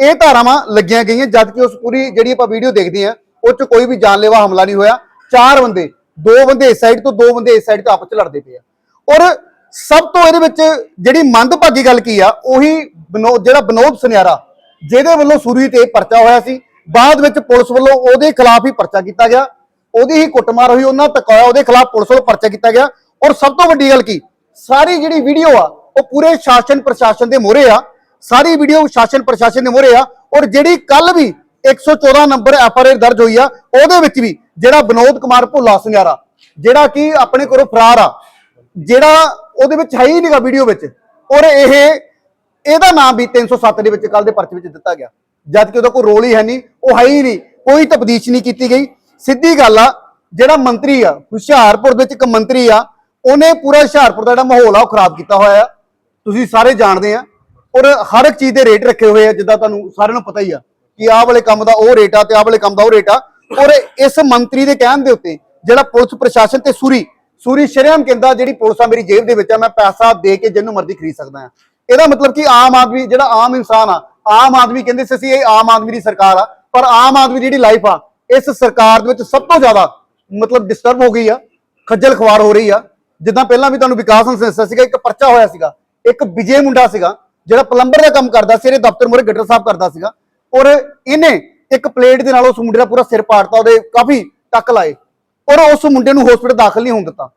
ਇਹ ਧਾਰਾਵਾਂ ਲੱਗੀਆਂ ਗਈਆਂ, ਜਦ ਕਿ ਉਸ ਪੂਰੀ ਜਿਹੜੀ ਆਪਾਂ ਵੀਡੀਓ ਦੇਖਦੇ ਆ ਉਹ ਚ ਕੋਈ ਵੀ ਜਾਨਲੇਵਾ ਹਮਲਾ ਨਹੀਂ ਹੋਇਆ। ਚਾਰ ਬੰਦੇ, ਦੋ ਬੰਦੇ ਇਸ ਸਾਈਡ ਤੋਂ, ਦੋ ਬੰਦੇ ਇਸ ਸਾਈਡ ਤੋਂ ਆਪਸ ਚ ਲੜਦੇ ਪਏ ਆ। ਔਰ ਸਭ ਤੋਂ ਇਹਦੇ ਵਿੱਚ ਜਿਹੜੀ ਮੰਦਭਾਗੀ ਗੱਲ ਕੀ ਆ, ਉਹੀ ਬਨੋ, ਜਿਹੜਾ ਬਨੋਦ ਸੁਨਿਆਰਾ, ਜਿਹਦੇ ਵੱਲੋਂ ਸੂਰੀ ਤੇ ਪਰਚਾ ਹੋਇਆ ਸੀ ਬਾਅਦ ਵਿੱਚ ਪੁਲਿਸ ਵੱਲੋਂ ਉਹਦੇ ਖਿਲਾਫ ਹੀ ਪਰਚਾ ਕੀਤਾ ਗਿਆ। ਉਹਦੀ ਹੀ ਕੁੱਟਮਾਰ ਹੋਈ, ਉਹਨਾਂ ਤਕਾਇਆ ਉਹਦੇ ਖਿਲਾਫ ਪੁਲਿਸ ਵੱਲੋਂ ਪਰਚਾ ਕੀਤਾ ਗਿਆ। ਔਰ ਸਭ ਤੋਂ ਵੱਡੀ ਗੱਲ ਕੀ, ਸਾਰੀ ਜਿਹੜੀ ਵੀਡੀਓ ਆ, ਉਹ ਪੂਰੇ ਸ਼ਾਸਨ ਪ੍ਰਸ਼ਾਸਨ ਦੇ ਮੋਹਰੇ ਆ। ਸਾਰੀ ਵੀਡੀਓ ਸ਼ਾਸਨ ਪ੍ਰਸ਼ਾਸਨ ਦੇ ਮੋਹਰੇ ਆ। ਔਰ ਜਿਹੜੀ ਕੱਲ ਵੀ 114 ਨੰਬਰ ਐਫਆਰਆਰ ਦਰਜ ਹੋਈ ਆ, ਉਹਦੇ ਵਿੱਚ ਵੀ ਜਿਹੜਾ ਵਿਨੋਦ ਕੁਮਾਰ ਭੁੱਲਾ ਸੁਨਿਆਰਾ, ਜਿਹੜਾ ਕਿ ਆਪਣੇ ਕੋਲੋਂ ਫਰਾਰ ਆ, ਜਿਹੜਾ ਉਹਦੇ ਵਿੱਚ ਹੈ ਹੀ ਨਹੀਂਗਾ ਵੀਡੀਓ ਵਿੱਚ। ਔਰ ਇਹ, ਇਹਦਾ ਨਾਮ ਵੀ 307 ਦੇ ਵਿੱਚ ਕੱਲ ਦੇ ਪਰਚੇ ਵਿੱਚ ਦਿੱਤਾ ਗਿਆ। ਜਦ ਕਿ ਉਹਦਾ ਕੋਈ ਰੋਲ ਹੀ ਹੈ ਨਹੀਂ, ਉਹ ਹੈ ਹੀ ਨਹੀਂ, ਕੋਈ ਤਬਦੀਸ਼ ਨਹੀਂ ਕੀਤੀ ਗਈ। ਸਿੱਧੀ ਗੱਲ ਆ, ਜਿਹੜਾ ਮੰਤਰੀ ਆ, ਹੁਸ਼ਿਆਰਪੁਰ ਦੇ ਵਿੱਚ ਇੱਕ ਮੰਤਰੀ ਆ, ਉਹਨੇ ਪੂਰਾ ਹੁਸ਼ਿਆਰਪੁਰ ਦਾ ਜਿਹੜਾ ਮਾਹੌਲ ਆ, ਉਹ ਖਰਾਬ ਕੀਤਾ ਹੋਇਆ ਆ। ਤੁਸੀਂ ਸਾਰੇ ਜਾਣਦੇ ਆ, ਔਰ ਹਰ ਇੱਕ ਚੀਜ਼ ਦੇ ਰੇਟ ਰੱਖੇ ਹੋਏ ਆ, ਜਿੱਦਾਂ ਤੁਹਾਨੂੰ ਸਾਰਿਆਂ ਨੂੰ ਪਤਾ ਹੀ ਆ, ਕਿ ਆਹ ਵਾਲੇ ਕੰਮ ਦਾ ਉਹ ਰੇਟ ਆ ਤੇ ਆਹ ਵਾਲੇ ਕੰਮ ਦਾ ਉਹ ਰੇਟ ਆ। ਔਰ ਇਸ ਮੰਤਰੀ ਦੇ ਕਹਿਣ ਦੇ ਉੱਤੇ ਜਿਹੜਾ ਪੁਲਿਸ ਪ੍ਰਸ਼ਾਸਨ ਤੇ ਸੂਰੀ ਸੂਰੀ ਸ਼ਰੇਆਮ ਕਹਿੰਦਾ ਜਿਹੜੀ ਪੁਲਿਸ ਆ ਮੇਰੀ ਜੇਬ ਦੇ ਵਿੱਚ ਆ, ਮੈਂ ਪੈਸਾ ਦੇ ਕੇ ਜਿਹਨੂੰ ਮਰਜ਼ੀ ਖਰੀਦ ਸਕਦਾ ਆ। ਇਹਦਾ ਮਤਲਬ ਕਿ ਆਮ ਆਦਮੀ, ਜਿਹੜਾ ਆਮ ਇਨਸਾਨ ਆ ਆਮ ਆਦਮੀ ਕਹਿੰਦੇ ਸੀ ਅਸੀਂ ਇਹ ਆਮ ਆਦਮੀ ਦੀ ਸਰਕਾਰ ਆ, ਪਰ ਆਮ ਆਦਮੀ ਦੀ ਜਿਹੜੀ ਲਾਈਫ ਆ, ਇਸ ਸਰਕਾਰ ਦੇ ਵਿੱਚ ਸਭ ਤੋਂ ਜ਼ਿਆਦਾ ਮਤਲਬ ਡਿਸਟਰਬ ਹੋ ਗਈ ਆ, ਖੱਜਲ ਖਵਾਰ ਹੋ ਰਹੀ ਆ। ਜਿੱਦਾਂ ਪਹਿਲਾਂ ਵੀ ਤੁਹਾਨੂੰ ਵਿਕਾਸ ਹੰਸ ਦੱਸਿਆ ਸੀਗਾ, ਇੱਕ ਪਰਚਾ ਹੋਇਆ ਸੀਗਾ, ਇੱਕ ਵਿਜੇ ਮੁੰਡਾ ਸੀਗਾ, ਜਿਹੜਾ ਪਲੰਬਰ ਦਾ ਕੰਮ ਕਰਦਾ ਸੀ, ਇਹਦੇ ਦਫ਼ਤਰ ਮੂਹਰੇ ਗੱਟਰ ਸਾਫ਼ ਕਰਦਾ ਸੀਗਾ, ਔਰ ਇਹਨੇ ਇੱਕ ਪਲੇਟ ਦੇ ਨਾਲ ਉਸ ਮੁੰਡੇ ਦਾ ਪੂਰਾ ਸਿਰ ਪਾੜਤਾ, ਉਹਦੇ ਕਾਫੀ ਟੱਕ ਲਾਏ, ਔਰ ਉਸ ਮੁੰਡੇ ਨੂੰ ਹਸਪੀਟਲ ਦਾਖਲ ਨਹੀਂ ਹੋਣ ਦਿੱਤਾ।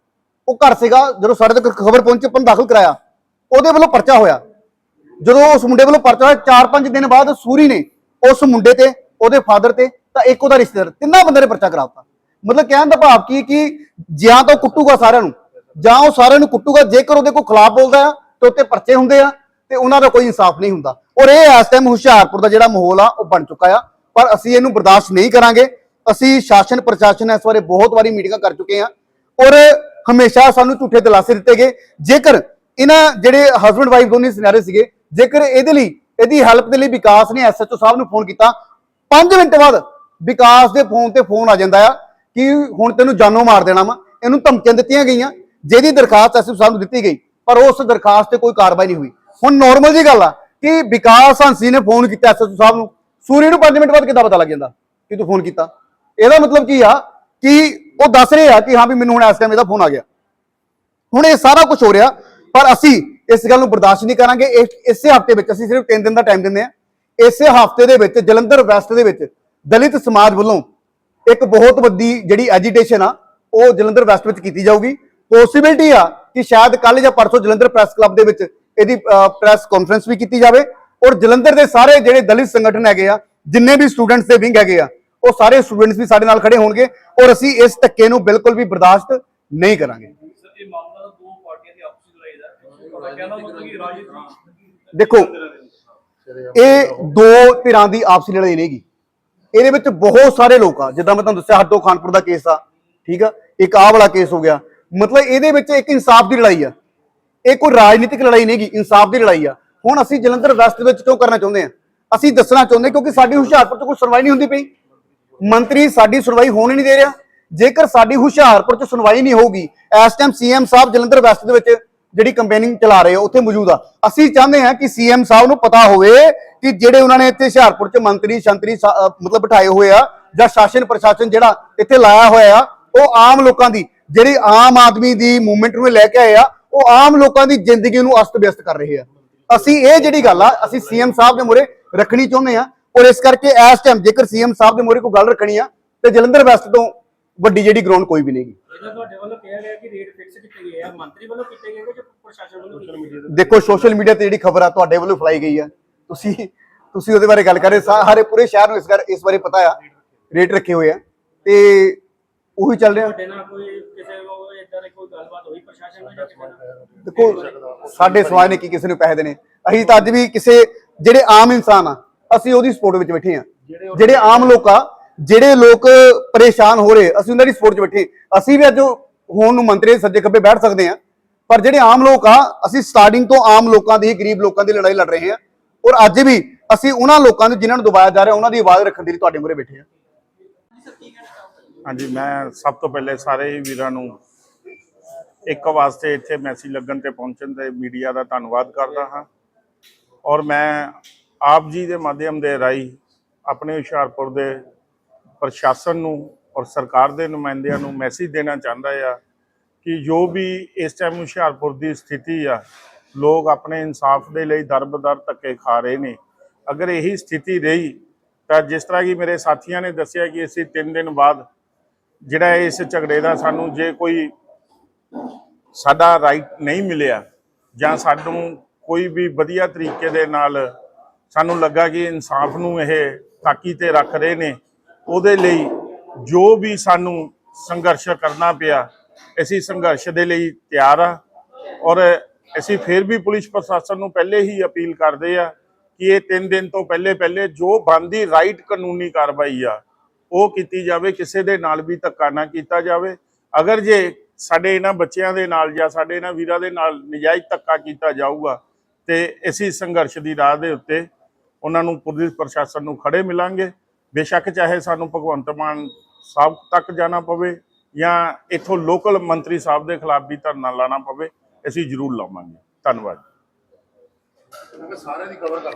ਉਹ ਘਰ ਸੀਗਾ, ਜਦੋਂ ਸਾਡੇ ਤੱਕ ਖਬਰ ਪਹੁੰਚੀ, ਆਪਾਂ ਦਾਖਲ ਕਰਾਇਆ। ਉਹਦੇ ਵੱਲੋਂ ਪਰਚਾ ਹੋਇਆ। ਜਦੋਂ ਉਸ ਮੁੰਡੇ ਵੱਲੋਂ ਪਰਚਾ ਹੋਇਆ 4-5 ਦਿਨ ਬਾਅਦ ਸੂਰੀ ਨੇ ਉਸ ਮੁੰਡੇ ਤੇ, ਉਹਦੇ ਫਾਦਰ ਤੇ, ਤਾਂ ਇੱਕ ਉਹਦਾ ਰਿਸ਼ਤੇਦਾਰ, ਤਿੰਨਾਂ ਬੰਦੇ ਨੇ ਪਰਚਾ ਕਰਾਤਾ। ਮਤਲਬ ਕਹਿਣ ਦਾ ਭਾਵ ਕੀ ਕਿ ਜਾਂ ਤਾਂ ਉਹ ਕੁੱਟੂਗਾ ਸਾਰਿਆਂ ਨੂੰ, ਜਾਂ ਉਹ ਸਾਰਿਆਂ ਨੂੰ ਕੁੱਟੂਗਾ, ਜੇਕਰ ਉਹਦੇ ਕੋਈ ਖਿਲਾਫ ਬੋਲਦਾ ਆ ਤੇ ਉੱਤੇ ਪਰਚੇ ਹੁੰਦੇ ਆ, ਤੇ ਉਹਨਾਂ ਦਾ ਕੋਈ ਇਨਸਾਫ ਨਹੀਂ ਹੁੰਦਾ। ਔਰ ਇਹ ਇਸ ਟਾਈਮ ਹੁਸ਼ਿਆਰਪੁਰ ਦਾ ਜਿਹੜਾ ਮਾਹੌਲ ਆ, ਉਹ ਬਣ ਚੁੱਕਾ ਆ। ਪਰ ਅਸੀਂ ਇਹਨੂੰ ਬਰਦਾਸ਼ਤ ਨਹੀਂ ਕਰਾਂਗੇ। ਅਸੀਂ ਸ਼ਾਸਨ ਪ੍ਰਸ਼ਾਸਨ ਇਸ ਬਾਰੇ ਬਹੁਤ ਵਾਰੀ ਮੀਟਿੰਗਾਂ ਕਰ ਚੁੱਕੇ ਆ। ਔਰ ਹਮੇਸ਼ਾ ਸਾਨੂੰ ਝੂਠੇ ਦਿਲਾਸੇ ਦਿੱਤੇ ਗਏ। ਜੇਕਰ ਇਹਨਾਂ ਜਿਹੜੇ ਹਸਬੰਡ ਵਾਈਫ ਦੋਨੇ ਸਿਨਾਰੇ ਸੀਗੇ ਜੇਕਰ ਇਹਦੇ ਲਈ, ਇਹਦੀ ਹੈਲਪ ਦੇ ਲਈ ਵਿਕਾਸ ਨੇ ਐਸਐਚਓ ਸਾਹਿਬ ਨੂੰ ਫੋਨ ਕੀਤਾ 5 ਮਿੰਟ ਬਾਅਦ ਵਿਕਾਸ ਦੇ ਫੋਨ ਤੇ ਫੋਨ ਆ ਜਾਂਦਾ ਆ ਕਿ ਹੁਣ ਤੈਨੂੰ ਜਾਨੋਂ ਮਾਰ ਦੇਣਾ ਵਾ, ਇਹਨੂੰ ਧਮਕੀਆਂ ਦਿੱਤੀਆਂ ਗਈਆਂ, ਜਿਹਦੀ ਦਰਖਾਸਤ ਐਸਐਚਓ ਸਾਹਿਬ ਨੂੰ ਦਿੱਤੀ ਗਈ, ਪਰ ਉਸ ਦਰਖਾਸਤ ਤੇ ਕੋਈ ਕਾਰਵਾਈ ਨਹੀਂ ਹੋਈ। ਹੁਣ ਨੋਰਮਲ ਜੀ ਗੱਲ ਆ ਕਿ ਵਿਕਾਸ ਹੰਸੀ ਨੇ ਫੋਨ ਕੀਤਾ ਐਸਐਚਓ ਸਾਹਿਬ ਨੂੰ, ਸੂਰੀ ਨੂੰ 5 ਮਿੰਟ ਬਾਅਦ ਕਿੱਦਾਂ ਪਤਾ ਲੱਗ ਜਾਂਦਾ ਕਿ ਤੂੰ ਫੋਨ ਕੀਤਾ? ਇਹਦਾ ਮਤਲਬ ਕੀ ਆ ਕਿ ਉਹ ਦੱਸ ਰਹੇ ਆ ਕਿ ਹਾਂ ਵੀ ਮੈਨੂੰ ਹੁਣ ਇਸ ਟਾਈਮ ਇਹਦਾ ਫੋਨ ਆ ਗਿਆ। ਹੁਣ ਇਹ ਸਾਰਾ ਕੁਝ ਹੋ ਰਿਹਾ, ਪਰ ਅਸੀਂ ਇਸ ਗੱਲ ਨੂੰ ਬਰਦਾਸ਼ਤ ਨਹੀਂ ਕਰਾਂਗੇ। ਇਸੇ ਹਫ਼ਤੇ ਵਿੱਚ ਅਸੀਂ ਸਿਰਫ 3 ਦਿਨ ਦਾ ਟਾਈਮ ਦਿੰਦੇ ਆ ਇਸੇ ਹਫ਼ਤੇ ਦੇ ਵਿੱਚ ਜਲੰਧਰ ਵੈਸਟ ਦੇ ਵਿੱਚ ਦਲਿਤ ਸਮਾਜ ਵੱਲੋਂ ਇੱਕ ਬਹੁਤ ਵੱਡੀ ਜਿਹੜੀ ਐਜੀਟੇਸ਼ਨ ਆ, ਉਹ ਜਲੰਧਰ ਵੈਸਟ ਵਿੱਚ ਕੀਤੀ ਜਾਊਗੀ। ਪੋਸਿਬਿਲਿਟੀ ਆ ਕਿ ਸ਼ਾਇਦ ਕੱਲ ਜਾਂ ਪਰਸੋਂ ਜਲੰਧਰ ਪ੍ਰੈਸ ਕਲੱਬ ਦੇ ਵਿੱਚ ਇਹਦੀ ਪ੍ਰੈਸ ਕਾਨਫਰੰਸ ਵੀ ਕੀਤੀ ਜਾਵੇ। ਔਰ ਜਲੰਧਰ ਦੇ ਸਾਰੇ ਜਿਹੜੇ ਦਲਿਤ ਸੰਗਠਨ ਹੈਗੇ ਆ, ਜਿੰਨੇ ਵੀ ਸਟੂਡੈਂਟਸ ਦੇ ਵਿੰਗ ਹੈਗੇ ਆ, ਉਹ ਸਾਰੇ ਸਟੂਡੈਂਟਸ ਵੀ ਸਾਡੇ ਨਾਲ ਖੜੇ ਹੋਣਗੇ ਔਰ ਅਸੀਂ ਇਸ ਧੱਕੇ ਨੂੰ ਬਿਲਕੁਲ ਵੀ ਬਰਦਾਸ਼ਤ ਨਹੀਂ ਕਰਾਂਗੇ। ਸਰ, ਇਹ ਮਾਮਲਾ ਦੋ ਪਾਰਟੀਆਂ ਦੀ ਆਪਸੀ ਦੇਖੋ, ਇਹ ਦੋ ਧਿਰਾਂ ਦੀ ਆਪਸੀ ਲੜਾਈ ਨਹੀਂਗੀ। ਇਹਦੇ ਵਿੱਚ ਬਹੁਤ ਸਾਰੇ ਲੋਕ ਆ। ਜਿੱਦਾਂ ਮੈਂ ਤੁਹਾਨੂੰ ਦੱਸਿਆ, ਹੱਦੋਂ ਖਾਨਪੁਰ ਦਾ ਕੇਸ ਆ, ਠੀਕ ਆ? ਇੱਕ ਆਹ ਵਾਲਾ ਕੇਸ ਹੋ ਗਿਆ। ਮਤਲਬ ਇਹਦੇ ਵਿੱਚ ਇੱਕ ਇਨਸਾਫ ਦੀ ਲੜਾਈ ਆ। ਇਹ ਕੋਈ ਰਾਜਨੀਤਿਕ ਲੜਾਈ ਨਹੀਂਗੀ, ਇਨਸਾਫ ਦੀ ਲੜਾਈ ਆ। ਹੁਣ ਅਸੀਂ ਜਲੰਧਰ ਵੈਸਟ ਵਿੱਚ ਕਿਉਂ ਕਰਨਾ ਚਾਹੁੰਦੇ ਆ? ਅਸੀਂ ਦੱਸਣਾ ਚਾਹੁੰਦੇ ਕਿਉਂਕਿ ਸਾਡੀ ਹੁਸ਼ਿਆਰਪੁਰ 'ਚ ਕੋਈ ਸੁਣਵਾਈ ਨਹੀਂ ਹੁੰਦੀ ਪਈ। ਮੰਤਰੀ, ਸਾਡੀ ਸੁਣਵਾਈ ਹੋਣ ਹੀ ਨਹੀਂ ਦੇ ਰਿਹਾ। ਜੇਕਰ ਸਾਡੀ ਹੁਸ਼ਿਆਰਪੁਰ 'ਚ ਸੁਣਵਾਈ ਨਹੀਂ ਹੋਊਗੀ, ਇਸ time CM Sahib Jalandhar west ਦੇ ਵਿੱਚ ਜਿਹੜੀ ਕੰਪੇਨਿੰਗ ਚਲਾ ਰਹੇ ਆ ਉੱਥੇ ਮੌਜੂਦ ਆ। ਅਸੀਂ ਚਾਹੁੰਦੇ ਹਾਂ ਕਿ ਸੀਐਮ ਸਾਹਿਬ ਨੂੰ ਪਤਾ ਹੋਵੇ ਕਿ ਜਿਹੜੇ ਉਹਨਾਂ ਨੇ ਇੱਥੇ ਹੁਸ਼ਿਆਰਪੁਰ 'ਚ ਮੰਤਰੀ, ਸ਼ੰਤਰੀ ਮਤਲਬ ਬਿਠਾਏ ਹੋਏ ਆ, ਜਾਂ ਸ਼ਾਸਨ ਪ੍ਰਸ਼ਾਸਨ ਜਿਹੜਾ ਇੱਥੇ ਲਾਇਆ ਹੋਇਆ ਆ, ਉਹ ਆਮ ਲੋਕਾਂ ਦੀ, ਜਿਹੜੀ ਆਮ ਆਦਮੀ ਦੀ ਮੂਵਮੈਂਟ ਨੂੰ ਲੈ ਕੇ ਆਏ ਆ, ਉਹ ਆਮ ਲੋਕਾਂ ਦੀ ਜ਼ਿੰਦਗੀ ਨੂੰ ਅਸਤ-ਵਿਅਸਤ ਕਰ ਰਹੇ ਆ। ਅਸੀਂ ਇਹ ਜਿਹੜੀ ਗੱਲ ਆ, ਅਸੀਂ ਸੀਐਮ ਸਾਹਿਬ ਦੇ ਮੂਹਰੇ ਰੱਖਣੀ ਚਾਹੁੰਦੇ ਆ ਔਰ ਇਸ ਕਰਕੇ ਇਸ ਟਾਈਮ ਜੇਕਰ ਸੀਐਮ ਸਾਹਿਬ ਦੇ ਮੂਹਰੇ ਕੋਈ ਗੱਲ ਰੱਖਣੀ ਆ, ਤੇ ਜਲੰਧਰ ਵੈਸਟ ਤੋਂ ਵੱਡੀ ਜਿਹੜੀ ਗਰਾਊਂਡ ਕੋਈ ਵੀ ਨਹੀਂਗੀ ਇਹਦਾ ਤੁਹਾਡੇ ਵੱਲੋਂ ਕਿਹਾ ਗਿਆ ਕਿ ਰੇਟ ਫਿਕਸ ਕੀਤੇ ਗਏ ਆ? ਮੰਤਰੀ ਵੱਲੋਂ ਕੀਤੇ ਗਏ ਕਿ ਪ੍ਰਸ਼ਾਸਨ ਵੱਲੋਂ ਕੀਤੇ ਗਏ? ਦੇਖੋ ਸੋਸ਼ਲ ਮੀਡੀਆ ਤੇ ਜਿਹੜੀ ਖਬਰ ਆ ਤੁਹਾਡੇ ਵੱਲੋਂ ਫਲਾਈ ਗਈ ਆ। ਤੁਸੀਂ ਤੁਸੀਂ ਉਹਦੇ ਬਾਰੇ ਗੱਲ ਕਰ ਰਹੇ ਸਾਰੇ ਪੂਰੇ ਸ਼ਹਿਰ ਨੂੰ ਇਸ ਬਾਰੇ ਇਸ ਬਾਰੇ ਪਤਾ ਆ। ਰੇਟ ਰੱਖੇ ਹੋਏ ਆ। ਤੇ ਉਹੀ ਚੱਲ ਰਿਹਾ। ਤੁਹਾਡੇ ਨਾਲ ਕੋਈ ਕਿਸੇ ਉਹ ਇਦਾਂ ਦੀ ਕੋਈ ਗੱਲਬਾਤ ਹੋਈ ਪ੍ਰਸ਼ਾਸਨ ਨਾਲ ਜਾਂ ਕਿਸੇ ਨਾਲ? ਦੇਖੋ ਸਾਡੇ ਸਮਾਜ ਨੇ ਕੀ ਕਿਸੇ ਨੂੰ ਪੈਸੇ ਦੇਣੇ। ਅਸੀਂ ਤਾਂ ਅੱਜ ਵੀ ਕਿਸੇ ਜਿਹੜੇ ਆਮ ਇਨਸਾਨ ਆ ਅਸੀਂ ਉਹਦੀ ਸਪੋਰਟ ਵਿੱਚ ਬੈਠੇ ਆ। ਜਿਹੜੇ ਆਮ ਲੋਕ ਆ ਜਿਹੜੇ ਲੋਕ ਪਰੇਸ਼ਾਨ ਹੋ ਰਹੇ ਅਸੀਂ ਉਹਨਾਂ ਦੀ ਸਪੋਰਟ 'ਚ ਬੈਠੇ ਅਸੀਂ ਵੀ ਅੱਜ ਹੋਣ ਨੂੰ ਮੰਤਰੀ ਸੱਜੇ ਖੱਬੇ ਬੈਠ ਸਕਦੇ ਆ ਪਰ ਜਿਹੜੇ ਆਮ ਲੋਕ ਆ, ਅਸੀਂ ਸਟਾਰਟਿੰਗ ਤੋਂ ਆਮ ਲੋਕਾਂ ਦੀ, ਗਰੀਬ ਲੋਕਾਂ ਦੀ ਲੜਾਈ ਲੜ ਰਹੇ ਆ ਔਰ ਅੱਜ ਵੀ ਅਸੀਂ ਉਹਨਾਂ ਲੋਕਾਂ ਨੂੰ ਜਿਨ੍ਹਾਂ ਨੂੰ ਦਬਾਇਆ ਜਾ ਰਿਹਾ, ਉਹਨਾਂ ਦੀ ਆਵਾਜ਼ ਰੱਖਣ ਦੇ ਲਈ ਤੁਹਾਡੇ ਮੂਹਰੇ ਬੈਠੇ ਹਾਂ। ਹਾਂਜੀ, ਮੈਂ ਸਭ ਤੋਂ ਪਹਿਲੇ ਸਾਰੇ ਵੀਰਾਂ ਨੂੰ ਇੱਕ ਵਾਸਤੇ ਇੱਥੇ ਮੈਸੇਜ ਲੱਗਣ ਤੇ ਪਹੁੰਚਣ ਤੇ ਮੀਡੀਆ ਦਾ ਧੰਨਵਾਦ ਕਰਦਾ ਹਾਂ। ਔਰ ਮੈਂ ਆਪ ਜੀ ਦੇ ਮਾਧਿਅਮ ਦੇ ਰਾਹੀਂ ਆਪਣੇ ਹੁਸ਼ਿਆਰਪੁਰ ਦੇ ਪ੍ਰਸ਼ਾਸਨ ਨੂੰ ਔਰ ਸਰਕਾਰ ਦੇ ਨੁਮਾਇੰਦਿਆਂ ਨੂੰ ਮੈਸੇਜ ਦੇਣਾ ਚਾਹੁੰਦਾ ਆ ਕਿ ਜੋ ਵੀ ਇਸ ਟਾਈਮ ਹੁਸ਼ਿਆਰਪੁਰ ਦੀ ਸਥਿਤੀ ਆ, ਲੋਕ ਆਪਣੇ ਇਨਸਾਫ ਦੇ ਲਈ ਦਰਬਦਰ ਧੱਕੇ ਖਾ ਰਹੇ ਨੇ। ਅਗਰ ਇਹੀ ਸਥਿਤੀ ਰਹੀ, ਤਾਂ ਜਿਸ ਤਰ੍ਹਾਂ ਕਿ ਮੇਰੇ ਸਾਥੀਆਂ ਨੇ ਦੱਸਿਆ ਕਿ ਅਸੀਂ 3 ਦਿਨ ਬਾਅਦ ਜਿਹੜਾ ਇਸ ਝਗੜੇ ਦਾ ਸਾਨੂੰ ਜੇ ਕੋਈ ਸਾਡਾ ਰਾਈਟ ਨਹੀਂ ਮਿਲਿਆ ਜਾਂ ਸਾਨੂੰ ਕੋਈ ਵੀ ਵਧੀਆ ਤਰੀਕੇ ਦੇ ਨਾਲ ਸਾਨੂੰ ਲੱਗਾ ਕਿ ਇਨਸਾਫ ਨੂੰ ਇਹ ਤਾਕੀ ਤੇ ਰੱਖ ਰਹੇ ਨੇ, ਉਹਦੇ ਲਈ ਜੋ ਵੀ ਸਾਨੂੰ ਸੰਘਰਸ਼ ਕਰਨਾ ਪਿਆ, ਅਸੀਂ ਸੰਘਰਸ਼ ਦੇ ਲਈ ਤਿਆਰ ਆ ਔਰ ਅਸੀਂ ਫਿਰ ਵੀ ਪੁਲਿਸ ਪ੍ਰਸ਼ਾਸਨ ਨੂੰ ਪਹਿਲੇ ਹੀ ਅਪੀਲ ਕਰਦੇ ਆ ਕਿ ਇਹ 3 ਦਿਨ ਤੋਂ ਪਹਿਲੇ ਪਹਿਲੇ ਜੋ ਬੰਦੀ ਰਾਈਟ ਕਾਨੂੰਨੀ ਕਾਰਵਾਈ ਆ, ਉਹ ਕੀਤੀ ਜਾਵੇ, ਕਿਸੇ ਦੇ ਨਾਲ ਵੀ ਧੱਕਾ ਨਾ ਕੀਤਾ ਜਾਵੇ। ਅਗਰ ਜੇ ਸਾਡੇ ਇਹਨਾਂ ਬੱਚਿਆਂ ਦੇ ਨਾਲ ਜਾਂ ਸਾਡੇ ਇਹਨਾਂ ਵੀਰਾਂ ਦੇ ਨਾਲ ਨਜਾਇਜ਼ ਧੱਕਾ ਕੀਤਾ ਜਾਊਗਾ, ਤੇ ਅਸੀਂ ਸੰਘਰਸ਼ ਦੀ ਰਾਹ ਦੇ ਉੱਤੇ ਉਹਨਾਂ ਨੂੰ ਪੁਲਿਸ ਪ੍ਰਸ਼ਾਸਨ ਨੂੰ ਖੜੇ ਮਿਲਾਂਗੇ। ਬੇਸ਼ੱਕ ਚਾਹੇ ਸਾਨੂੰ ਭਗਵੰਤ ਮਾਨ ਸਾਹਿਬ ਤੱਕ ਜਾਣਾ ਪਵੇ ਜਾਂ ਇੱਥੋਂ ਲੋਕਲ ਮੰਤਰੀ ਸਾਹਿਬ ਦੇ ਖਿਲਾਫ ਵੀ ਧਰਨਾ ਲਾਣਾ ਪਵੇ, ਅਸੀਂ ਜ਼ਰੂਰ ਲਾਵਾਂਗੇ। ਧੰਨਵਾਦ। ਸਾਰਿਆਂ ਦੀ ਕਵਰ ਕਰ